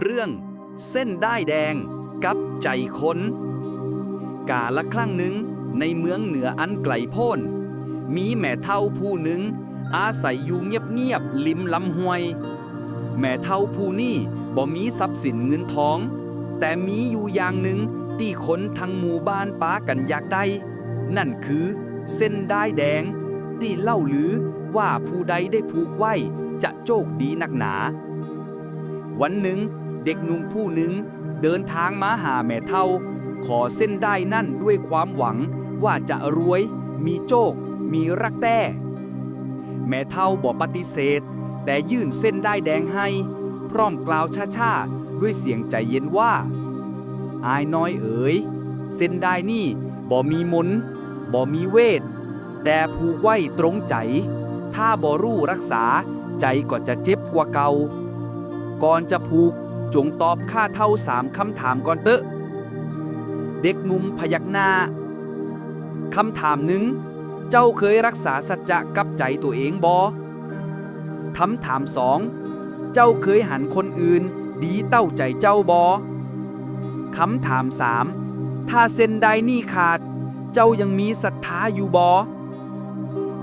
เรื่องเส้นได้แดงกับใจคนกาละครั้งหนึ่งในเมืองเหนืออันไกลโพ้น มีแม่เท่าผู้หนึ่ง อาศัยอยู่เงียบๆริมลำห้วย แม่เท่าผู้นี่บ่มีทรัพย์สินเงินทอง แต่มีอยู่อย่างหนึ่งที่คนทั้งหมู่บ้านป้ากันอยากได้ นั่นคือเส้นได้แดง ที่เล่าลือว่าผู้ใดได้ผูกไว้จะโชคดีนักหนา วันหนึ่ง เด็กหนุ่มผู้หนึ่งเดินทางมาหาแม่เท่า ขอเส้นได้นั่นด้วยความหวังว่าจะรวย มีโชคมีรักแต้แม่เท่าบอกปฏิเสธ แต่ยื่นเส้นได้แดงให้ พร้อมกล่าวช้าๆด้วยเสียงใจเย็นว่า อายน้อยเอ๋ยเส้นได้นี่บ่มีมนบ่มีเวท แต่ผูกไว้ตรงใจ ถ้าบ่รู้รักษาใจก็จะเจ็บกว่าเก่า ก่อนจะผูก จงตอบข้าเท่าสามคำถามก่อนเตอะ เด็กหนุ่มพยักหน้าคำถามหนึ่ง เจ้าเคยรักษาสัจจะกับใจตัวเองบอคำถามสอง เจ้าเคยหันคนอื่น ดีเต้าใจเจ้าบอคำถามสามถ้าเส้นใดนี่ขาด เจ้ายังมีศรัทธาอยู่บอ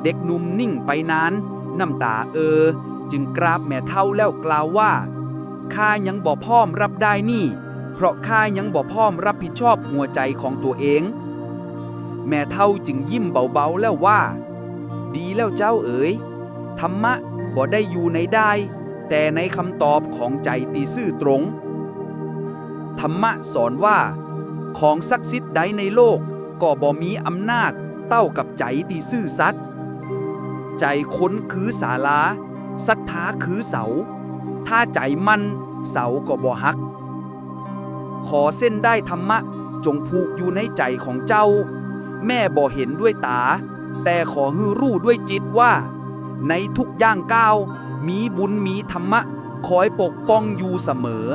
เด็กหนุ่มนิ่งไปนาน น้ำตาเออ จึงกราบแม่เท่าแล้วกล่าวว่า ข้ายังบ่พร้อมรับได้นี่ เพราะข้ายังบ่พร้อมรับผิดชอบหัวใจของตัวเอง แม่เท่าจึงยิ้มเบาๆแล้วว่า ดีแล้วเจ้าเอ๋ยธรรมะบ่ได้อยู่ในได้ แต่ในคำตอบของใจตีซื่อตรง ธรรมะสอนว่า ของศักดิ์สิทธิ์ใดในโลกก็บ่มีอำนาจเต้ากับใจตีซื่อสัตย์ใจค้นคือศาลาศรัทธาคือเสา ถ้าใจมันเสาก็บ่หัก ขอเส้นได้ธรรมะจงผูกอยู่ในใจของเจ้า แม่บ่เห็นด้วยตา แต่ขอฮือรู้ด้วยจิตว่า ในทุกย่างก้าวมีบุญมีธรรมะ คอยปกป้องอยู่เสมอ